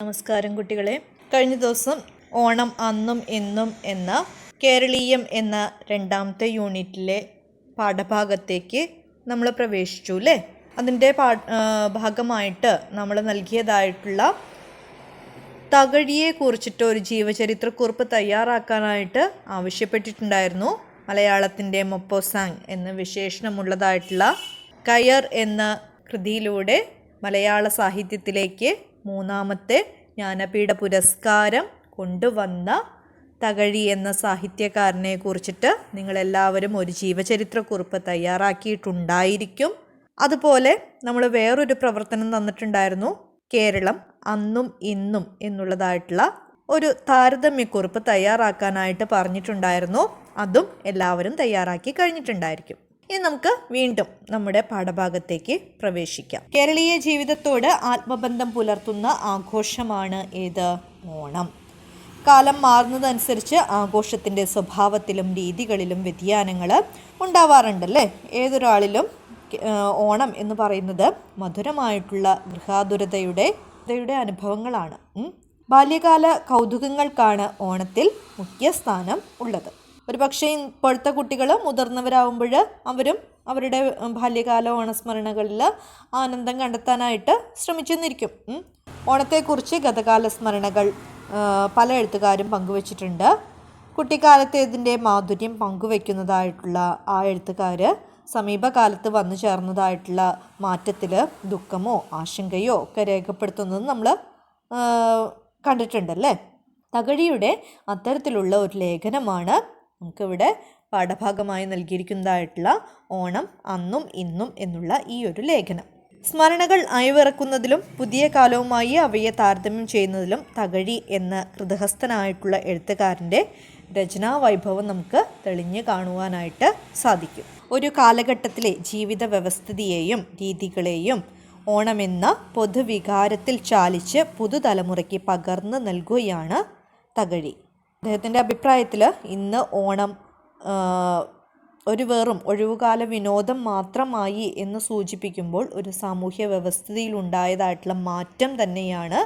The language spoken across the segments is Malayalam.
നമസ്കാരം കുട്ടികളെ. കഴിഞ്ഞ ദിവസം ഓണം അന്നും എന്നും എന്ന കേരളീയം എന്ന രണ്ടാമത്തെ യൂണിറ്റിലെ പാഠഭാഗത്തേക്ക് നമ്മൾ പ്രവേശിച്ചു അല്ലേ? അതിന്റെ പാ ഭാഗമായിട്ട് നമ്മൾ നൽകിയതായിട്ടുള്ള തകഴിയെ കുറിച്ചിട്ട് ഒരു ജീവചരിത്രക്കുറിപ്പ് തയ്യാറാക്കാനായിട്ട് ആവശ്യപ്പെട്ടിട്ടുണ്ടായിരുന്നു. മലയാളത്തിന്റെ മൊപ്പോസാങ് എന്ന വിശേഷണമുള്ളതായിട്ടുള്ള കയർ എന്ന കൃതിയിലൂടെ മലയാള സാഹിത്യത്തിലേക്ക് മൂന്നാമത്തെ ജ്ഞാനപീഠ പുരസ്കാരം കൊണ്ടുവന്ന തകഴി എന്ന സാഹിത്യകാരനെ കുറിച്ചിട്ട് നിങ്ങളെല്ലാവരും ഒരു ജീവചരിത്രക്കുറിപ്പ് തയ്യാറാക്കിയിട്ടുണ്ടായിരിക്കും. അതുപോലെ നമ്മൾ വേറൊരു പ്രവർത്തനം തന്നിട്ടുണ്ടായിരുന്നു കേരളം അന്നും ഇന്നും എന്നുള്ളതായിട്ടുള്ള ഒരു താരതമ്യക്കുറിപ്പ് തയ്യാറാക്കാനായിട്ട് പറഞ്ഞിട്ടുണ്ടായിരുന്നു. അതും എല്ലാവരും തയ്യാറാക്കി കഴിഞ്ഞിട്ടുണ്ടായിരിക്കും. ഇനി നമുക്ക് വീണ്ടും നമ്മുടെ പാഠഭാഗത്തേക്ക് പ്രവേശിക്കാം. കേരളീയ ജീവിതത്തോട് ആത്മബന്ധം പുലർത്തുന്ന ആഘോഷമാണ് ഏത് ഓണം. കാലം മാറുന്നതനുസരിച്ച് ആഘോഷത്തിന്റെ സ്വഭാവത്തിലും രീതികളിലും വ്യതിയാനങ്ങൾ ഉണ്ടാവാറുണ്ടല്ലേ? ഏതൊരാളിലും ഓണം എന്ന് പറയുന്നത് മധുരമായിട്ടുള്ള ഗൃഹാതുരതയുടെ യുടെ അനുഭവങ്ങളാണ്. ബാല്യകാല കൗതുകങ്ങൾക്കാണ് ഓണത്തിൽ മുഖ്യ സ്ഥാനം ഉള്ളത്. ഒരു പക്ഷേ ഇപ്പോഴത്തെ കുട്ടികൾ മുതിർന്നവരാകുമ്പോൾ അവരും അവരുടെ ബാല്യകാല ഓണസ്മരണകളിൽ ആനന്ദം കണ്ടെത്താനായിട്ട് ശ്രമിച്ചെന്നിരിക്കും. ഓണത്തെക്കുറിച്ച് ഗതകാല സ്മരണകൾ പല എഴുത്തുകാരും പങ്കുവച്ചിട്ടുണ്ട് കുട്ടിക്കാലത്തേതിന്റെ മാധുര്യം പങ്കുവയ്ക്കുന്നതായിട്ടുള്ള ആ എഴുത്തുകാർ സമീപകാലത്ത് വന്നു ചേർന്നതായിട്ടുള്ള മാറ്റത്തിൽ ദുഃഖമോ ആശങ്കയോ ഒക്കെ രേഖപ്പെടുത്തുന്നത് നമ്മൾ കണ്ടിട്ടുണ്ടല്ലേ തകഴിയുടെ അത്തരത്തിലുള്ള ഒരു ലേഖനമാണ് നമുക്കിവിടെ പാഠഭാഗമായി നൽകിയിരിക്കുന്നതായിട്ടുള്ള ഓണം അന്നും ഇന്നും എന്നുള്ള ഈ ഒരു ലേഖനം. സ്മരണകൾ അയവിറക്കുന്നതിലും പുതിയ കാലവുമായി അവയെ താരതമ്യം ചെയ്യുന്നതിലും തകഴി എന്ന കൃതഹസ്ഥനായിട്ടുള്ള എഴുത്തുകാരന്റെ രചനാ വൈഭവം നമുക്ക് തെളിഞ്ഞു കാണുവാനായിട്ട് സാധിക്കും. ഒരു കാലഘട്ടത്തിലെ ജീവിത വ്യവസ്ഥിതിയെയും രീതികളെയും ഓണമെന്ന പൊതുവികാരത്തിൽ ചാലിച്ച് പുതുതലമുറയ്ക്ക് പകർന്നു നൽകുകയാണ് തകഴി. അദ്ദേഹത്തിന്റെ അഭിപ്രായത്തിൽ ഇന്ന് ഓണം ഒരു വെറും ഒഴിവുകാല വിനോദം മാത്രമായി എന്ന് സൂചിപ്പിക്കുമ്പോൾ ഒരു സാമൂഹ്യ വ്യവസ്ഥയിൽ ഉണ്ടായതായിട്ടുള്ള മാറ്റം തന്നെയാണ്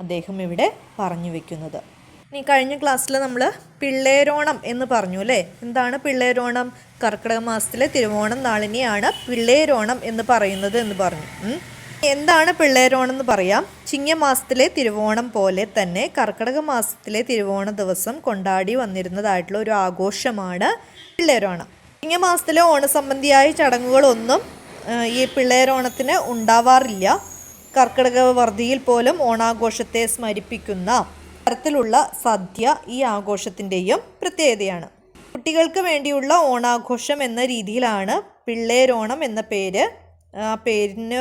അദ്ദേഹം ഇവിടെ പറഞ്ഞു വെക്കുന്നത്. ഇനി കഴിഞ്ഞ ക്ലാസ്സിൽ നമ്മൾ പിള്ളേരോണം എന്ന് പറഞ്ഞു അല്ലേ? എന്താണ് പിള്ളേരോണം? കർക്കിടക മാസത്തിലെ തിരുവോണം നാളിനെയാണ് പിള്ളേരോണം എന്ന് പറയുന്നത് എന്ന് പറഞ്ഞു. എന്താണ് പിള്ളേരോണം എന്ന് പറയാം ചിങ്ങമാസത്തിലെ തിരുവോണം പോലെ തന്നെ കർക്കിടക മാസത്തിലെ തിരുവോണ ദിവസം കൊണ്ടാടി വന്നിരുന്നതായിട്ടുള്ള ഒരു ആഘോഷമാണ് പിള്ളേരോണം. ചിങ്ങമാസത്തിലെ ഓണസംബന്ധിയായ ചടങ്ങുകളൊന്നും ഈ പിള്ളേരോണത്തിന് ഉണ്ടാവാറില്ല. കർക്കിടക വർദ്ധിയിൽ പോലും ഓണാഘോഷത്തെ സ്മരിപ്പിക്കുന്ന തരത്തിലുള്ള സദ്യ ഈ ആഘോഷത്തിന്റെയും പ്രത്യേകതയാണ്. കുട്ടികൾക്ക് വേണ്ടിയുള്ള ഓണാഘോഷം എന്ന രീതിയിലാണ് പിള്ളേരോണം എന്ന പേര് ആ പേരിന്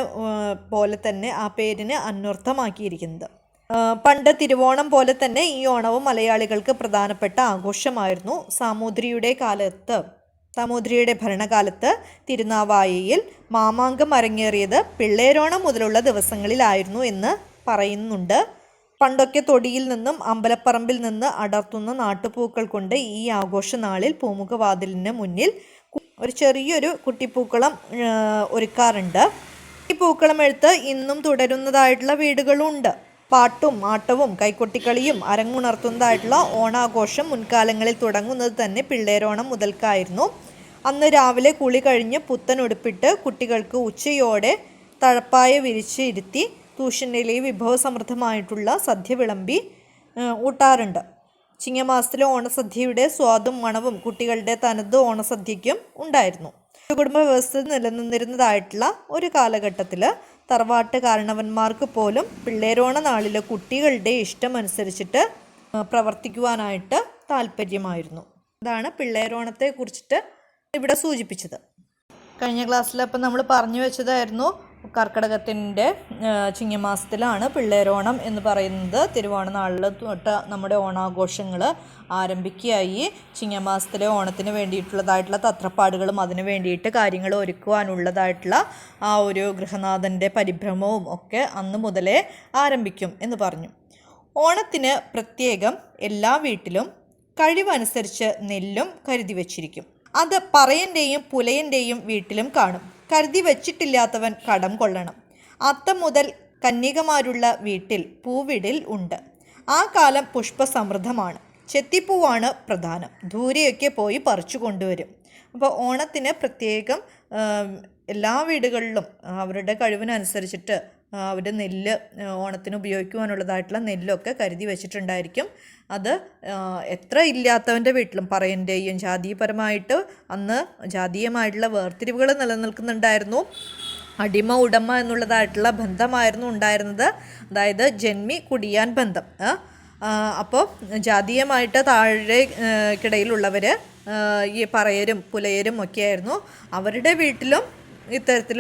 പോലെ തന്നെ ആ പേരിന് അന്വർത്ഥമാക്കിയിരിക്കുന്നത്. പണ്ട് തിരുവോണം പോലെ തന്നെ ഈ ഓണവും മലയാളികൾക്ക് പ്രധാനപ്പെട്ട ആഘോഷമായിരുന്നു. സാമൂതിരിയുടെ കാലത്ത് സാമൂതിരിയുടെ ഭരണകാലത്ത് തിരുനാവായയിൽ മാമാങ്കം അരങ്ങേറിയത് പിള്ളേരോണം മുതലുള്ള ദിവസങ്ങളിലായിരുന്നു എന്ന് പറയുന്നുണ്ട്. പണ്ടൊക്കെ തൊടിയിൽ നിന്നും അമ്പലപ്പറമ്പിൽ നിന്ന് അടർത്തുന്ന നാട്ടുപൂക്കൾ കൊണ്ട് ഈ ആഘോഷനാളിൽ പൂമുഖവാതിലിന് മുന്നിൽ ഒരു ചെറിയൊരു കുട്ടിപ്പൂക്കളം ഒരുക്കാറുണ്ട്. ഈ പൂക്കളം എഴുത്ത് ഇന്നും തുടരുന്നതായിട്ടുള്ള വീടുകളുണ്ട്. പാട്ടും ആട്ടവും കൈക്കൊട്ടിക്കളിയും അരങ്ങുണർത്തുന്നതായിട്ടുള്ള ഓണാഘോഷം മുൻകാലങ്ങളിൽ തുടങ്ങുന്നത് തന്നെ പിള്ളേരോണം മുതൽക്കായിരുന്നു. അന്ന് രാവിലെ കുളി കഴിഞ്ഞ് പുത്തൻ ഉടുപ്പിട്ട് കുട്ടികൾക്ക് ഉച്ചയോടെ തഴപ്പായ വിരിച്ച് ഇരുത്തി തൂഷണിലെ വിഭവസമൃദ്ധമായിട്ടുള്ള സദ്യ വിളമ്പി ഊട്ടാറുണ്ട്. ചിങ്ങമാസത്തിലെ ഓണസദ്യയുടെ സ്വാദും മണവും കുട്ടികളുടെ തനത് ഓണസദ്യയ്ക്കും ഉണ്ടായിരുന്നു. കുടുംബ വ്യവസ്ഥ നിലനിന്നിരുന്നതായിട്ടുള്ള ഒരു കാലഘട്ടത്തിൽ തറവാട്ട് കാരണവന്മാർക്ക് പോലും പിള്ളേരോണ നാളിലെ കുട്ടികളുടെ ഇഷ്ടമനുസരിച്ചിട്ട് പ്രവർത്തിക്കുവാനായിട്ട് താല്പര്യമായിരുന്നു. അതാണ് പിള്ളേരോണത്തെ കുറിച്ചിട്ട് ഇവിടെ സൂചിപ്പിച്ചത്. കഴിഞ്ഞ ക്ലാസ്സിൽ അപ്പം നമ്മൾ പറഞ്ഞു വെച്ചതായിരുന്നു കർക്കിടകത്തിന്റെ ചിങ്ങമാസത്തിലാണ് പിള്ളേരോണം എന്ന് പറയുന്നത്. തിരുവോണ നാളിൽ തൊട്ട് നമ്മുടെ ഓണാഘോഷങ്ങൾ ആരംഭിക്കുകയായി. ചിങ്ങമാസത്തിലെ ഓണത്തിന് വേണ്ടിയിട്ടുള്ളതായിട്ടുള്ള തത്രപ്പാടുകളും അതിന് വേണ്ടിയിട്ട് കാര്യങ്ങൾ ഒരുക്കുവാനുള്ളതായിട്ടുള്ള ആ ഒരു ഗൃഹനാഥന്റെ പരിഭ്രമവും ഒക്കെ അന്ന് മുതലേ ആരംഭിക്കും എന്ന് പറഞ്ഞു. ഓണത്തിന് പ്രത്യേകം എല്ലാ വീട്ടിലും കഴിവനുസരിച്ച് നെല്ലും കരുതി വച്ചിരിക്കും. അത് പറയന്റെയും പുലയന്റെയും വീട്ടിലും കാണും. കരുതി വച്ചിട്ടില്ലാത്തവൻ കടം കൊള്ളണം. അത്തം മുതൽ കന്യകമാരുള്ള വീട്ടിൽ പൂവിടിൽ ഉണ്ട്. ആ കാലം പുഷ്പസമൃദ്ധമാണ്. ചെത്തിപ്പൂവാണ് പ്രധാനം. ദൂരെയൊക്കെ പോയി പറിച്ചു കൊണ്ടുവരും. അപ്പോൾ ഓണത്തിന് പ്രത്യേകം എല്ലാ വീടുകളിലും അവരുടെ കഴിവിനനുസരിച്ചിട്ട് അവരുടെ നെല്ല് ഓണത്തിന് ഉപയോഗിക്കുവാനുള്ളതായിട്ടുള്ള നെല്ലൊക്കെ കരുതി വെച്ചിട്ടുണ്ടായിരിക്കും. അത് എത്ര ഇല്ലാത്തവന്റെ വീട്ടിലും പറയന്റെയും ജാതീയപരമായിട്ട് അന്ന് ജാതീയമായിട്ടുള്ള വേർതിരിവുകൾ നിലനിൽക്കുന്നുണ്ടായിരുന്നു. അടിമ ഉടമ എന്നുള്ളതായിട്ടുള്ള ബന്ധമായിരുന്നു ഉണ്ടായിരുന്നത്. അതായത് ജന്മി കുടിയാൻ ബന്ധം അപ്പോൾ ജാതീയമായിട്ട് താഴെ ആ, കിടയിലുള്ളവർ ഈ പറയരും പുലയരും ഒക്കെയായിരുന്നു. അവരുടെ വീട്ടിലും ഇത്തരത്തിൽ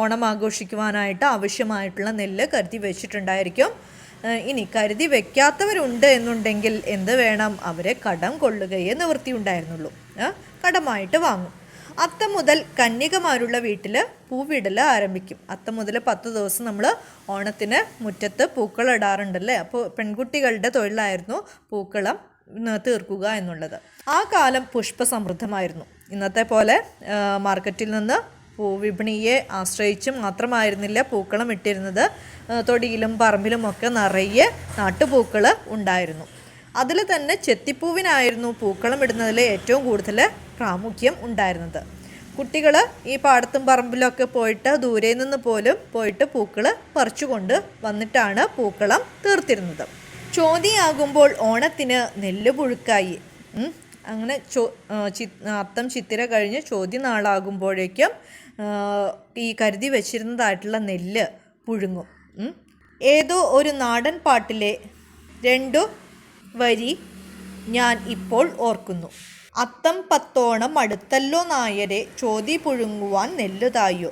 ഓണം ആഘോഷിക്കുവാനായിട്ട് ആവശ്യമായിട്ടുള്ള നെല്ല് കരുതി വെച്ചിട്ടുണ്ടായിരിക്കും. ഇനി കരുതി വെക്കാത്തവരുണ്ട് എന്നുണ്ടെങ്കിൽ എന്ത് വേണം? അവരെ കടം കൊള്ളുകയേ നിവൃത്തി ഉണ്ടായിരുന്നുള്ളൂ. കടമായിട്ട് വാങ്ങും. അത്തം മുതൽ കന്യകമാരുള്ള വീട്ടിൽ പൂവിടൽ ആരംഭിക്കും. അത്തം മുതൽ പത്ത് ദിവസം നമ്മൾ ഓണത്തിന് മുറ്റത്ത് പൂക്കൾ ഇടാറുണ്ടല്ലേ അപ്പോൾ പെൺകുട്ടികളുടെ തൊഴിലായിരുന്നു പൂക്കളം തീർക്കുക എന്നുള്ളത്. ആ കാലം പുഷ്പസമൃദ്ധമായിരുന്നു. ഇന്നത്തെ പോലെ മാർക്കറ്റിൽ നിന്ന് പൂവിപണിയെ ആശ്രയിച്ച് മാത്രമായിരുന്നില്ല പൂക്കളം ഇട്ടിരുന്നത്. തൊടിയിലും പറമ്പിലും ഒക്കെ നിറയെ നാട്ടുപൂക്കൾ ഉണ്ടായിരുന്നു. അതിൽ തന്നെ ചെത്തിപ്പൂവിനായിരുന്നു പൂക്കളം ഇടുന്നതിൽ ഏറ്റവും കൂടുതൽ പ്രാമുഖ്യം ഉണ്ടായിരുന്നത്. കുട്ടികൾ ഈ പാടത്തും പറമ്പിലൊക്കെ പോയിട്ട് ദൂരെ നിന്ന് പോലും പോയിട്ട് പൂക്കൾ പറിച്ചുകൊണ്ട് വന്നിട്ടാണ് പൂക്കളം തീർത്തിരുന്നത്. ചോതിയാകുമ്പോൾ ഓണത്തിന് നെല്ല് പുഴുക്കായി. അങ്ങനെ ചോ അത്തം ചിത്തിര കഴിഞ്ഞ് ചോദ്യ നാളാകുമ്പോഴേക്കും ഈ കരുതി വെച്ചിരുന്നതായിട്ടുള്ള നെല്ല് പുഴുങ്ങും. ഏതോ ഒരു നാടൻ പാട്ടിലെ രണ്ടു വരി ഞാൻ ഇപ്പോൾ ഓർക്കുന്നു. അത്തം പത്തോണം അടുത്തല്ലോ നായരെ ചോതി പുഴുങ്ങുവാൻ നെല്ലുതായോ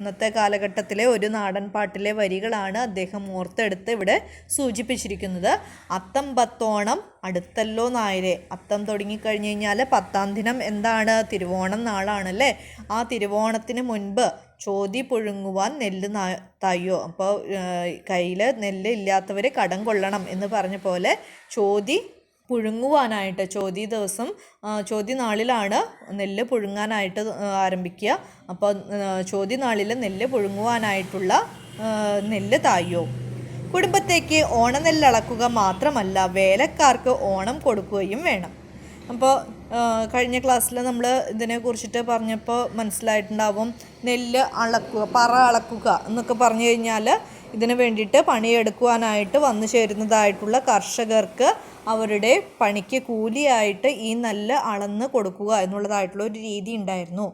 ഇന്നത്തെ കാലഘട്ടത്തിലെ ഒരു നാടൻ പാട്ടിലെ വരികളാണ് അദ്ദേഹം ഓർത്തെടുത്ത് ഇവിടെ സൂചിപ്പിച്ചിരിക്കുന്നത്. അത്തം പത്തോണം അടുത്തല്ലോ നായരെ. അത്തം തുടങ്ങിക്കഴിഞ്ഞ് കഴിഞ്ഞാൽ പത്താം ദിനം എന്താണ്? തിരുവോണം നാളാണല്ലേ? ആ തിരുവോണത്തിന് മുൻപ് ചോതി പുഴുങ്ങുവാൻ നെല്ല് തയ്യോ? തായോ അപ്പോൾ കയ്യിൽ നെല്ല് ഇല്ലാത്തവർ കടം കൊള്ളണം എന്ന് പറഞ്ഞ പോലെ ചോതി പുഴുങ്ങുവാനായിട്ട് ചോദ്യ ദിവസം ചോദ്യ നാളിലാണ് നെല്ല് പുഴുങ്ങാനായിട്ട് ആരംഭിക്കുക. അപ്പോൾ ചോദ്യ നാളിൽ നെല്ല് പുഴുങ്ങുവാനായിട്ടുള്ള നെല്ല് തായോ? കുടുംബത്തേക്ക് ഓണനെല്ല് അളക്കുക മാത്രമല്ല വേലക്കാർക്ക് ഓണം കൊടുക്കുകയും വേണം. അപ്പോൾ കഴിഞ്ഞ ക്ലാസ്സിൽ നമ്മൾ ഇതിനെ കുറിച്ചിട്ട് പറഞ്ഞപ്പോൾ മനസ്സിലായിട്ടുണ്ടാവും നെല്ല് അളക്കുക പറ അളക്കുക എന്നൊക്കെ പറഞ്ഞു കഴിഞ്ഞാൽ ഇതിന് വേണ്ടിയിട്ട് പണിയെടുക്കുവാനായിട്ട് വന്നു ചേരുന്നതായിട്ടുള്ള കർഷകർക്ക് അവരുടെ പണിക്ക് കൂലിയായിട്ട് ഈ നെല്ല് അളന്ന് കൊടുക്കുക എന്നുള്ളതായിട്ടുള്ള ഒരു രീതി ഉണ്ടായിരുന്നു.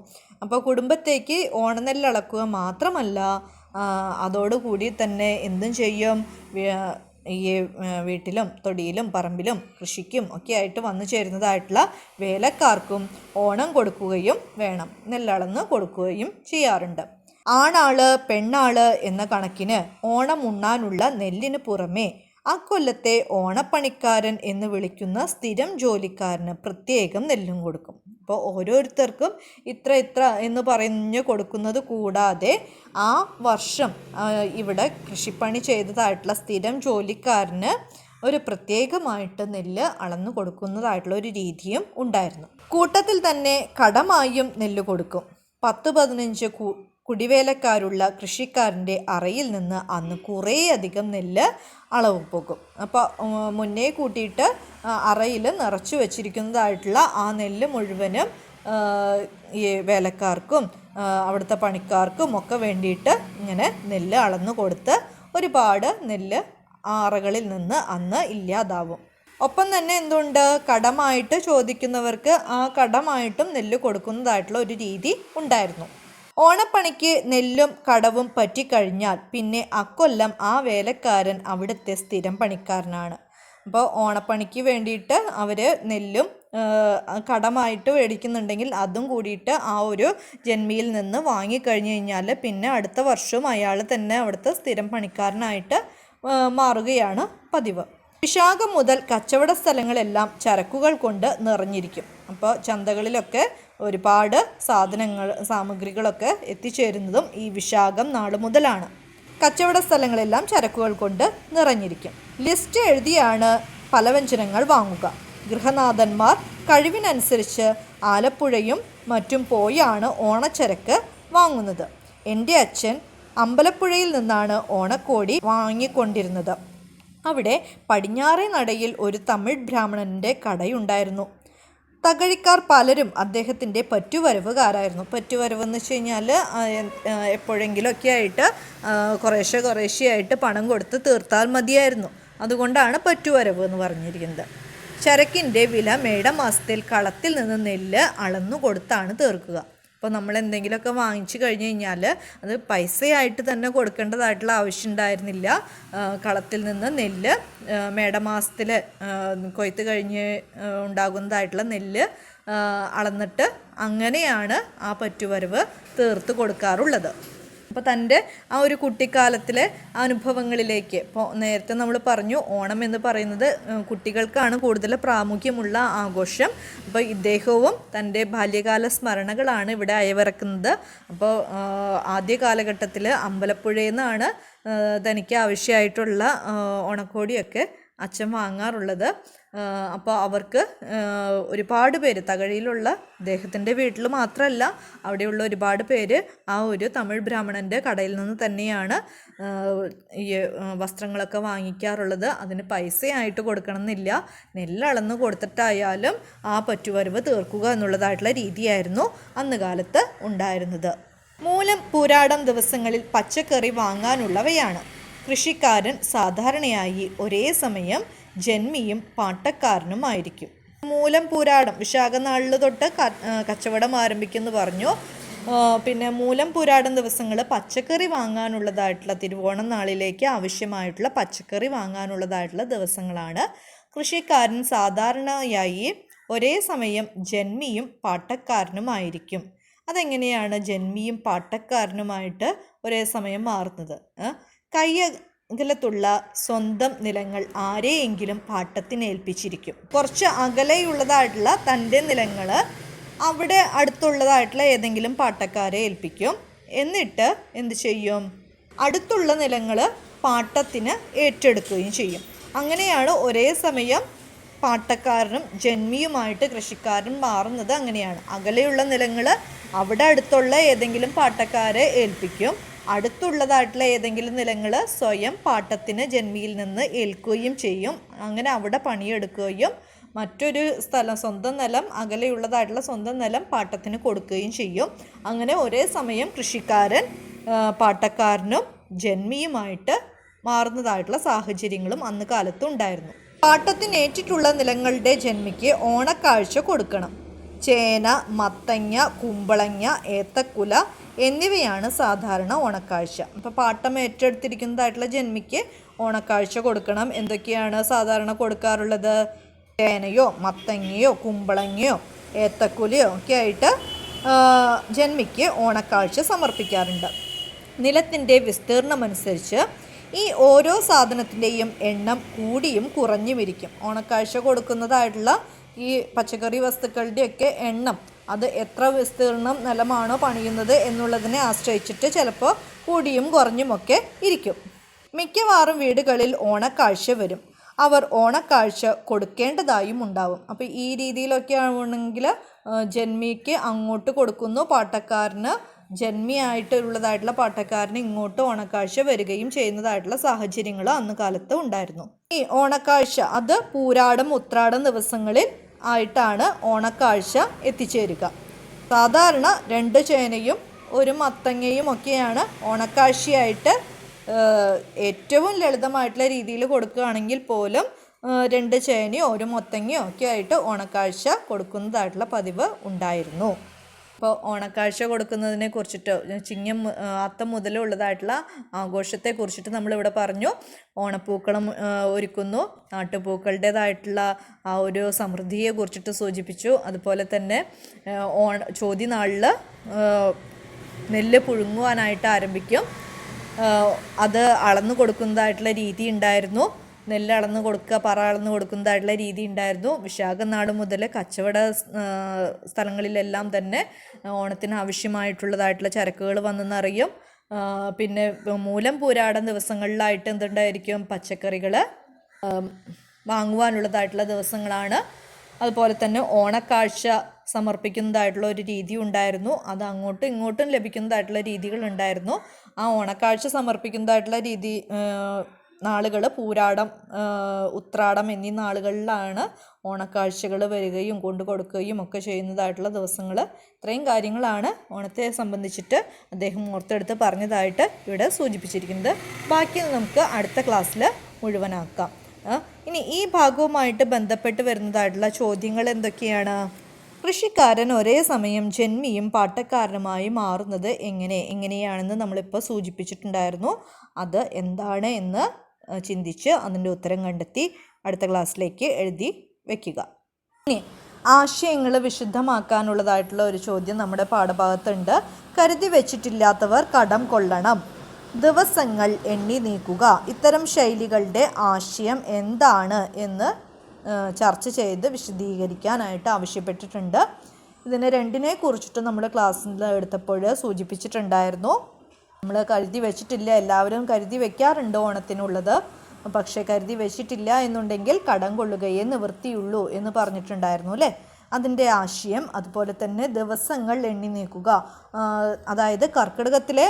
അപ്പോൾ കുടുംബത്തേക്ക് ഓണനെല്ല് അളക്കുക മാത്രമല്ല അതോടുകൂടി തന്നെ എന്തും ചെയ്യും. ഈ വീട്ടിലും തൊടിയിലും പറമ്പിലും കൃഷിക്കും ഒക്കെ ആയിട്ട് വന്നു ചേരുന്നതായിട്ടുള്ള വേലക്കാർക്കും ഓണം കൊടുക്കുകയും വേണം. നെല്ലളന്ന് കൊടുക്കുകയും ചെയ്യാറുണ്ട്. ആണാൾ പെണ്ണാൾ എന്ന കണക്കിന് ഓണം ഉണ്ണാനുള്ള നെല്ലിന് പുറമേ അക്കൊല്ലത്തെ ഓണപ്പണിക്കാരൻ എന്ന് വിളിക്കുന്ന സ്ഥിരം ജോലിക്കാരന് പ്രത്യേകം നെല്ലും കൊടുക്കും. അപ്പോൾ ഓരോരുത്തർക്കും ഇത്ര ഇത്ര എന്ന് പറഞ്ഞ് കൊടുക്കുന്നത് കൂടാതെ ആ വർഷം ഇവിടെ കൃഷിപ്പണി ചെയ്തതായിട്ടുള്ള സ്ഥിരം ജോലിക്കാരന് ഒരു പ്രത്യേകമായിട്ട് നെല്ല് അളന്നു കൊടുക്കുന്നതായിട്ടുള്ള ഒരു രീതിയും ഉണ്ടായിരുന്നു. കൂട്ടത്തിൽ തന്നെ കടമായും നെല്ല് കൊടുക്കും. പത്ത് പതിനഞ്ച് കുടിവേലക്കാരുള്ള കൃഷിക്കാരന്റെ അറയിൽ നിന്ന് അന്ന് കുറേയധികം നെല്ല് അളവ് പോകും അപ്പോൾ മുന്നേ കൂട്ടിയിട്ട് അറയിൽ നിറച്ചു വെച്ചിരിക്കുന്നതായിട്ടുള്ള ആ നെല്ല് മുഴുവനും ഈ വേലക്കാർക്കും അവിടുത്തെ പണിക്കാർക്കും ഒക്കെ വേണ്ടിയിട്ട് ഇങ്ങനെ നെല്ല് അളന്നു കൊടുത്ത് ഒരുപാട് നെല്ല് ആ അറകളിൽ നിന്ന് അന്ന് ഇല്ലാതാവും. ഒപ്പം തന്നെ എന്തുണ്ട്? കടമായിട്ട് ചോദിക്കുന്നവർക്ക് ആ കടമായിട്ടും നെല്ല് കൊടുക്കുന്നതായിട്ടുള്ള ഒരു രീതി ഉണ്ടായിരുന്നു. ഓണപ്പണിക്ക് നെല്ലും കടവും പറ്റിക്കഴിഞ്ഞാൽ പിന്നെ അക്കൊല്ലം ആ വേലക്കാരൻ അവിടുത്തെ സ്ഥിരം പണിക്കാരനാണ്. അപ്പോൾ ഓണപ്പണിക്ക് വേണ്ടിയിട്ട് അവർ നെല്ലും കടമായിട്ട് മേടിക്കുന്നുണ്ടെങ്കിൽ അതും കൂടിയിട്ട് ആ ഒരു ജന്മിയിൽ നിന്ന് വാങ്ങിക്കഴിഞ്ഞ് കഴിഞ്ഞാൽ പിന്നെ അടുത്ത വർഷവും അയാൾ തന്നെ അവിടുത്തെ സ്ഥിരം പണിക്കാരനായിട്ട് മാറുകയാണ് പതിവ്. വിശാഖം മുതൽ കച്ചവട സ്ഥലങ്ങളെല്ലാം ചരക്കുകൾ കൊണ്ട് നിറഞ്ഞിരിക്കും. അപ്പോൾ ചന്തകളിലൊക്കെ ഒരുപാട് സാധനങ്ങൾ സാമഗ്രികളൊക്കെ എത്തിച്ചേരുന്നതും ഈ വിശാഖം നാളു മുതലാണ്. കച്ചവട സ്ഥലങ്ങളെല്ലാം ചരക്കുകൾ കൊണ്ട് നിറഞ്ഞിരിക്കും. ലിസ്റ്റ് എഴുതിയാണ് പലവ്യഞ്ജനങ്ങൾ വാങ്ങുക. ഗൃഹനാഥന്മാർ കഴിവിനനുസരിച്ച് ആലപ്പുഴയും മറ്റും പോയാണ് ഓണച്ചരക്ക് വാങ്ങുന്നത്. എന്റെ അച്ഛൻ അമ്പലപ്പുഴയിൽ നിന്നാണ് ഓണക്കോടി വാങ്ങിക്കൊണ്ടിരുന്നത്. അവിടെ പടിഞ്ഞാറേ നടയിൽ ഒരു തമിഴ് ബ്രാഹ്മണന്റെ കടയുണ്ടായിരുന്നു. തകഴിക്കാർ പലരും അദ്ദേഹത്തിന്റെ പറ്റുവരവുകാരായിരുന്നു. പറ്റുവരവെന്ന് വെച്ച് കഴിഞ്ഞാൽ എപ്പോഴെങ്കിലുമൊക്കെ ആയിട്ട് കുറേശ്ശെ കുറേശ്ശെയായിട്ട് പണം കൊടുത്ത് തീർത്താൽ മതിയായിരുന്നു. അതുകൊണ്ടാണ് പറ്റുവരവ് എന്ന് പറഞ്ഞിരിക്കുന്നത്. ചരക്കിന്റെ വില മേടമാസത്തിൽ കളത്തിൽ നിന്ന് നെല്ല് അളന്നു കൊടുത്താണ് തീർക്കുക. അപ്പോൾ നമ്മൾ എന്തെങ്കിലുമൊക്കെ വാങ്ങിച്ചു കഴിഞ്ഞ് കഴിഞ്ഞാൽ അത് പൈസയായിട്ട് തന്നെ കൊടുക്കേണ്ടതായിട്ടുള്ള ആവശ്യം ഉണ്ടായിരുന്നില്ല. കളത്തിൽ നിന്ന് നെല്ല് മേടമാസത്തിൽ കൊയ്ത്ത് കഴിഞ്ഞ് ഉണ്ടാകുന്നതായിട്ടുള്ള നെല്ല് അളന്നിട്ട് അങ്ങനെയാണ് ആ പറ്റുവരവ് തീർത്ത് കൊടുക്കാറുള്ളത്. അപ്പോൾ തന്റെ ആ ഒരു കുട്ടിക്കാലത്തിലെ അനുഭവങ്ങളിലേക്ക്. ഇപ്പോൾ നേരത്തെ നമ്മൾ പറഞ്ഞു ഓണം എന്ന് പറയുന്നത് കുട്ടികൾക്കാണ് കൂടുതൽ പ്രാമുഖ്യമുള്ള ആഘോഷം. അപ്പോൾ ഇദ്ദേഹവും തന്റെ ബാല്യകാല സ്മരണകളാണ് ഇവിടെ അയവിറക്കുന്നത്. അപ്പോൾ ആദ്യ കാലഘട്ടത്തിൽ അമ്പലപ്പുഴയിൽ നിന്നാണ് തനിക്ക് ആവശ്യമായിട്ടുള്ള ഓണക്കോടിയൊക്കെ അച്ഛൻ വാങ്ങാറുള്ളത്. അപ്പോൾ അവർക്ക് ഒരുപാട് പേര് തകഴിയിലുള്ള അദ്ദേഹത്തിന്റെ വീട്ടിൽ മാത്രമല്ല അവിടെയുള്ള ഒരുപാട് പേര് ആ ഒരു തമിഴ് ബ്രാഹ്മണന്റെ കടയിൽ നിന്ന് തന്നെയാണ് ഈ വസ്ത്രങ്ങളൊക്കെ വാങ്ങിക്കാറുള്ളത്. അതിന് പൈസയായിട്ട് കൊടുക്കണമെന്നില്ല. നെല്ലളന്ന് കൊടുത്തിട്ടായാലും ആ പറ്റുവരവ് തീർക്കുക എന്നുള്ളതായിട്ടുള്ള രീതിയായിരുന്നു അന്ന് കാലത്ത് ഉണ്ടായിരുന്നത്. മൂലം പൂരാടം ദിവസങ്ങളിൽ പച്ചക്കറി വാങ്ങാനുള്ളവയാണ്. കൃഷിക്കാരൻ സാധാരണയായി ഒരേ സമയം ജന്മിയും പാട്ടക്കാരനുമായിരിക്കും. മൂലം പൂരാടം വിശാഖ നാളിൽ തൊട്ട് കച്ചവടം ആരംഭിക്കുന്നു പറഞ്ഞു. പിന്നെ മൂലം പൂരാടം ദിവസങ്ങൾ പച്ചക്കറി വാങ്ങാനുള്ളതായിട്ടുള്ള തിരുവോണം നാളിലേക്ക് ആവശ്യമായിട്ടുള്ള പച്ചക്കറി വാങ്ങാനുള്ളതായിട്ടുള്ള ദിവസങ്ങളാണ്. കൃഷിക്കാരൻ സാധാരണയായി ഒരേ സമയം ജന്മിയും പാട്ടക്കാരനുമായിരിക്കും. അതെങ്ങനെയാണ് ജന്മിയും പാട്ടക്കാരനുമായിട്ട് ഒരേ സമയം മാറുന്നത്? കയ്യകലത്തുള്ള സ്വന്തം നിലങ്ങൾ ആരെയെങ്കിലും പാട്ടത്തിന് ഏൽപ്പിച്ചിരിക്കും കുറച്ച് അകലെയുള്ളതായിട്ടുള്ള തന്റെ നിലങ്ങൾ അവിടെ അടുത്തുള്ളതായിട്ടുള്ള ഏതെങ്കിലും പാട്ടക്കാരെ ഏൽപ്പിക്കും. എന്നിട്ട് എന്ത് ചെയ്യും? അടുത്തുള്ള നിലങ്ങൾ പാട്ടത്തിന് ഏറ്റെടുക്കുകയും ചെയ്യും. അങ്ങനെയാണ് ഒരേ സമയം പാട്ടക്കാരനും ജന്മിയുമായിട്ട് കൃഷിക്കാരനും മാറുന്നത് അങ്ങനെയാണ്. അകലെയുള്ള നിലങ്ങൾ അവിടെ അടുത്തുള്ള ഏതെങ്കിലും പാട്ടക്കാരെ ഏൽപ്പിക്കും. അടുത്തുള്ളതായിട്ടുള്ള ഏതെങ്കിലും നിലങ്ങൾ സ്വയം പാട്ടത്തിന് ജന്മിയിൽ നിന്ന് ഏൽക്കുകയും ചെയ്യും. അങ്ങനെ അവിടെ പണിയെടുക്കുകയും മറ്റൊരു സ്ഥലം സ്വന്തം നിലം അകലെയുള്ളതായിട്ടുള്ള സ്വന്തം നിലം പാട്ടത്തിന് കൊടുക്കുകയും ചെയ്യും. അങ്ങനെ ഒരേ സമയം കൃഷിക്കാരൻ പാട്ടക്കാരനും ജന്മിയുമായിട്ട് മാറുന്നതായിട്ടുള്ള സാഹചര്യങ്ങളും അന്ന് കാലത്ത് ഉണ്ടായിരുന്നു. പാട്ടത്തിനേറ്റിട്ടുള്ള നിലങ്ങളുടെ ജന്മിക്ക് ഓണക്കാഴ്ച കൊടുക്കണം. ചേന മത്തങ്ങ കുമ്പളങ്ങ ഏത്തക്കുല എന്നിവയാണ് സാധാരണ ഓണക്കാഴ്ച. അപ്പോൾ പാട്ടം ഏറ്റെടുത്തിരിക്കുന്നതായിട്ടുള്ള ജന്മിക്ക് ഓണക്കാഴ്ച കൊടുക്കണം. എന്തൊക്കെയാണ് സാധാരണ കൊടുക്കാറുള്ളത്? ചേനയോ മത്തങ്ങയോ കുമ്പളങ്ങയോ ഏത്തക്കുലിയോ ഒക്കെ ആയിട്ട് ജന്മിക്ക് ഓണക്കാഴ്ച സമർപ്പിക്കാറുണ്ട്. നിലത്തിന്റെ വിസ്തീർണമനുസരിച്ച് ഈ ഓരോ സാധനത്തിന്റെയും എണ്ണം കൂടിയും കുറഞ്ഞും ഇരിക്കും ഓണക്കാഴ്ച കൊടുക്കുന്നതായിട്ടുള്ള ഈ പച്ചക്കറി വസ്തുക്കളുടെയൊക്കെ എണ്ണം അത് എത്ര വിസ്തീർണം നിലമാണോ പണിയുന്നത് എന്നുള്ളതിനെ ആശ്രയിച്ചിട്ട് ചിലപ്പോൾ കൂടിയും കുറഞ്ഞുമൊക്കെ ഇരിക്കും. മിക്കവാറും വീടുകളിൽ ഓണക്കാഴ്ച വരും. അവർ ഓണക്കാഴ്ച കൊടുക്കേണ്ടതായും ഉണ്ടാവും. അപ്പോൾ ഈ രീതിയിലൊക്കെ ആണെങ്കിൽ ജന്മിക്ക് അങ്ങോട്ട് കൊടുക്കുന്നു. പാട്ടക്കാരന് ജന്മിയായിട്ടുള്ളതായിട്ടുള്ള പാട്ടക്കാരന് ഇങ്ങോട്ട് ഓണക്കാഴ്ച വരികയും ചെയ്യുന്നതായിട്ടുള്ള സാഹചര്യങ്ങൾ അന്ന് കാലത്ത് ഉണ്ടായിരുന്നു. ഈ ഓണക്കാഴ്ച അത് പൂരാടം ഉത്രാടം ദിവസങ്ങളിൽ ആയിട്ടാണ് ഓണക്കാഴ്ച എത്തിച്ചേരുക. സാധാരണ രണ്ട് ചേനയും ഒരു മത്തങ്ങയും ഒക്കെയാണ് ഓണക്കാഴ്ചയായിട്ട് ഏറ്റവും ലളിതമായിട്ടുള്ള രീതിയിൽ കൊടുക്കുകയാണെങ്കിൽ പോലും രണ്ട് ചേനയോ ഒരു മൊത്തങ്ങയോ ഒക്കെ ആയിട്ട് ഓണക്കാഴ്ച കൊടുക്കുന്നതായിട്ടുള്ള പതിവ് ഉണ്ടായിരുന്നു. ഇപ്പോൾ ഓണക്കാഴ്ച കൊടുക്കുന്നതിനെ കുറിച്ചിട്ട് ചിങ്ങം അത്തം മുതലുള്ളതായിട്ടുള്ള ആഘോഷത്തെ കുറിച്ചിട്ട് നമ്മളിവിടെ പറഞ്ഞു. ഓണപ്പൂക്കളം ഒരുക്കുന്നു. നാട്ടുപൂക്കളുടേതായിട്ടുള്ള ആ ഒരു സമൃദ്ധിയെ കുറിച്ചിട്ട് സൂചിപ്പിച്ചു. അതുപോലെ തന്നെ ഓണ ചോദ്യനാളിൽ നെല്ല് പുഴുങ്ങുവാനായിട്ട് ആരംഭിക്കും. അത് അളന്നു കൊടുക്കുന്നതായിട്ടുള്ള രീതി ഉണ്ടായിരുന്നു. നെല്ല് അളന്ന് കൊടുക്കുക പറ അളന്ന് കൊടുക്കുന്നതായിട്ടുള്ള രീതി ഉണ്ടായിരുന്നു. വിശാഖനാട് മുതൽ കച്ചവട സ്ഥലങ്ങളിലെല്ലാം തന്നെ ഓണത്തിന് ആവശ്യമായിട്ടുള്ളതായിട്ടുള്ള ചരക്കുകൾ വന്നെന്നറിയും. പിന്നെ മൂലം പൂരാടൻ ദിവസങ്ങളിലായിട്ട് എന്തുണ്ടായിരിക്കും? പച്ചക്കറികൾ വാങ്ങുവാനുള്ളതായിട്ടുള്ള ദിവസങ്ങളാണ്. അതുപോലെ തന്നെ ഓണക്കാഴ്ച സമർപ്പിക്കുന്നതായിട്ടുള്ള ഒരു രീതി ഉണ്ടായിരുന്നു. അത് അങ്ങോട്ടും ഇങ്ങോട്ടും ലഭിക്കുന്നതായിട്ടുള്ള രീതികൾ ഉണ്ടായിരുന്നു. ആ ഓണക്കാഴ്ച സമർപ്പിക്കുന്നതായിട്ടുള്ള രീതി നാളുകൾ പൂരാടം ഉത്രാടം എന്നീ നാളുകളിലാണ് ഓണക്കാഴ്ചകൾ വരികയും കൊണ്ടു കൊടുക്കുകയും ഒക്കെ ചെയ്യുന്നതായിട്ടുള്ള ദിവസങ്ങൾ ഇത്രയും കാര്യങ്ങളാണ് ഓണത്തെ സംബന്ധിച്ചിട്ട് അദ്ദേഹം ഓർത്തെടുത്ത് പറഞ്ഞതായിട്ട് ഇവിടെ സൂചിപ്പിച്ചിരിക്കുന്നത്. ബാക്കി നമുക്ക് അടുത്ത ക്ലാസ്സിൽ മുഴുവനാക്കാം. ഇനി ഈ ഭാഗവുമായിട്ട് ബന്ധപ്പെട്ട് വരുന്നതായിട്ടുള്ള ചോദ്യങ്ങൾ എന്തൊക്കെയാണ്? കൃഷിക്കാരൻ ഒരേ സമയം ജന്മിയും പാട്ടക്കാരനുമായി മാറുന്നത് എങ്ങനെ? എങ്ങനെയാണെന്ന് നമ്മളിപ്പോൾ സൂചിപ്പിച്ചിട്ടുണ്ടായിരുന്നു. അത് എന്താണ് എന്ന് ചിന്തിച്ച് അതിന്റെ ഉത്തരം കണ്ടെത്തി അടുത്ത ക്ലാസ്സിലേക്ക് എഴുതി വയ്ക്കുക ഇനി ആശയങ്ങൾ വിശുദ്ധമാക്കാനുള്ളതായിട്ടുള്ള ഒരു ചോദ്യം നമ്മുടെ പാഠഭാഗത്തുണ്ട്. കരുതി വെച്ചിട്ടില്ലാത്തവർ കടം കൊള്ളണം. ദിവസങ്ങൾ എണ്ണി നീക്കുക. ഇത്തരം ശൈലികളുടെ ആശയം എന്താണ് എന്ന് ചർച്ച ചെയ്ത് വിശദീകരിക്കാനായിട്ട് ആവശ്യപ്പെട്ടിട്ടുണ്ട്. ഇതിനെ രണ്ടിനെ കുറിച്ചിട്ട് നമ്മുടെ ക്ലാസ്സിൽ എടുത്തപ്പോൾ സൂചിപ്പിച്ചിട്ടുണ്ടായിരുന്നു. നമ്മൾ കരുതി വെച്ചിട്ടില്ല എല്ലാവരും കരുതി വെക്കാറുണ്ട് ഓണത്തിനുള്ളത്. പക്ഷേ കരുതി വെച്ചിട്ടില്ല എന്നുണ്ടെങ്കിൽ കടം കൊള്ളുകയേ നിവൃത്തിയുള്ളൂ എന്ന് പറഞ്ഞിട്ടുണ്ടായിരുന്നു അല്ലേ? അതിന്റെ ആശയം അതുപോലെ തന്നെ ദിവസങ്ങൾ എണ്ണി നീക്കുക. അതായത് കർക്കിടകത്തിലെ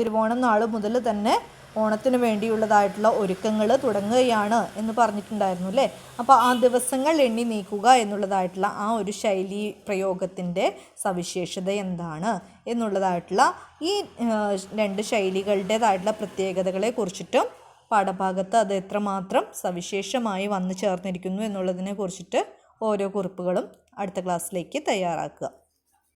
തിരുവോണം നാൾ മുതൽ തന്നെ ഓണത്തിന് വേണ്ടിയുള്ളതായിട്ടുള്ള ഒരുക്കങ്ങൾ തുടങ്ങുകയാണ് എന്ന് പറഞ്ഞിട്ടുണ്ടായിരുന്നു അല്ലേ? അപ്പോൾ ആ ദിവസങ്ങൾ എണ്ണി നീക്കുക എന്നുള്ളതായിട്ടുള്ള ആ ഒരു ശൈലി പ്രയോഗത്തിന്റെ സവിശേഷത എന്താണ് എന്നുള്ളതായിട്ടുള്ള ഈ രണ്ട് ശൈലികളുടേതായിട്ടുള്ള പ്രത്യേകതകളെ കുറിച്ചിട്ടും പാഠഭാഗത്ത് അത് എത്രമാത്രം സവിശേഷമായി വന്നു ചേർന്നിരിക്കുന്നു എന്നുള്ളതിനെ കുറിച്ചിട്ട് ഓരോ കുറിപ്പുകളും അടുത്ത ക്ലാസ്സിലേക്ക് തയ്യാറാക്കുക.